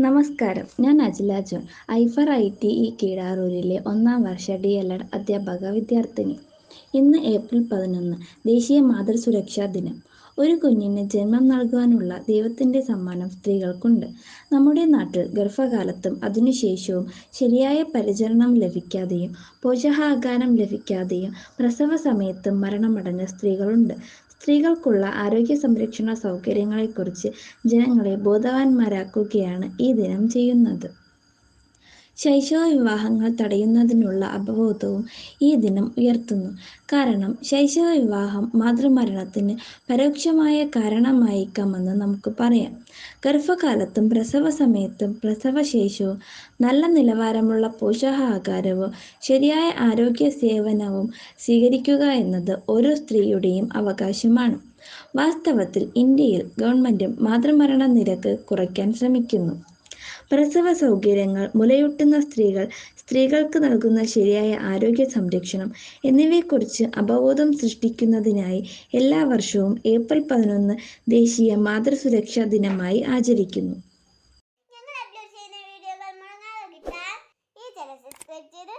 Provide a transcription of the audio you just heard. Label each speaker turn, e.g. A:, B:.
A: നമസ്കാരം. ഞാൻ അജില ജോൺ. ഐഫർ ഐ ടി ഇ കീഴാറൂരിലെ ഒന്നാം വർഷ ഡി എൽ എഡ് അധ്യാപക വിദ്യാർത്ഥിനി. ഇന്ന് ഏപ്രിൽ പതിനൊന്ന് ദേശീയ മാതൃസുരക്ഷാ ദിനം. ഒരു കുഞ്ഞിന് ജന്മം നൽകുവാനുള്ള ദൈവത്തിന്റെ സമ്മാനം സ്ത്രീകൾക്കുണ്ട്. നമ്മുടെ നാട്ടിൽ ഗർഭകാലത്തും അതിനുശേഷവും ശരിയായ പരിചരണം ലഭിക്കാതെയും പോഷകാഹാരം ലഭിക്കാതെയും പ്രസവ സമയത്തും മരണമടഞ്ഞ സ്ത്രീകളുണ്ട്. സ്ത്രീകൾക്കുള്ള ആരോഗ്യ സംരക്ഷണ സൗകര്യങ്ങളെക്കുറിച്ച് ജനങ്ങളെ ബോധവാന്മാരാക്കുകയാണ് ഈ ദിനം ചെയ്യുന്നത്. ശൈശവ വിവാഹങ്ങൾ തടയുന്നതിനുള്ള അവബോധവും ഈ ദിനം ഉയർത്തുന്നു. കാരണം ശൈശവ വിവാഹം മാതൃമരണത്തിന് പരോക്ഷമായ കാരണമായേക്കാമെന്ന് നമുക്ക് പറയാം. ഗർഭകാലത്തും പ്രസവ സമയത്തും പ്രസവശേഷവും നല്ല നിലവാരമുള്ള പോഷകാഹാരവും ശരിയായ ആരോഗ്യ സേവനവും സ്വീകരിക്കുക എന്നത് ഓരോ സ്ത്രീയുടെയും അവകാശമാണ്. വാസ്തവത്തിൽ ഇന്ത്യയിൽ ഗവൺമെന്റും മാതൃമരണ നിരക്ക് കുറയ്ക്കാൻ ശ്രമിക്കുന്നു. പ്രസവ സൗകര്യങ്ങൾ മുലയൂട്ടുന്ന സ്ത്രീകൾ സ്ത്രീകൾക്ക് നൽകുന്ന ശരിയായ ആരോഗ്യ സംരക്ഷണം എന്നിവയെക്കുറിച്ച് അവബോധം സൃഷ്ടിക്കുന്നതിനായി എല്ലാ വർഷവും ഏപ്രിൽ പതിനൊന്ന് ദേശീയ മാതൃസുരക്ഷാ ദിനമായി ആചരിക്കുന്നു. ഈ ചാനൽ സബ്സ്ക്രൈബ് ചെയ്ത്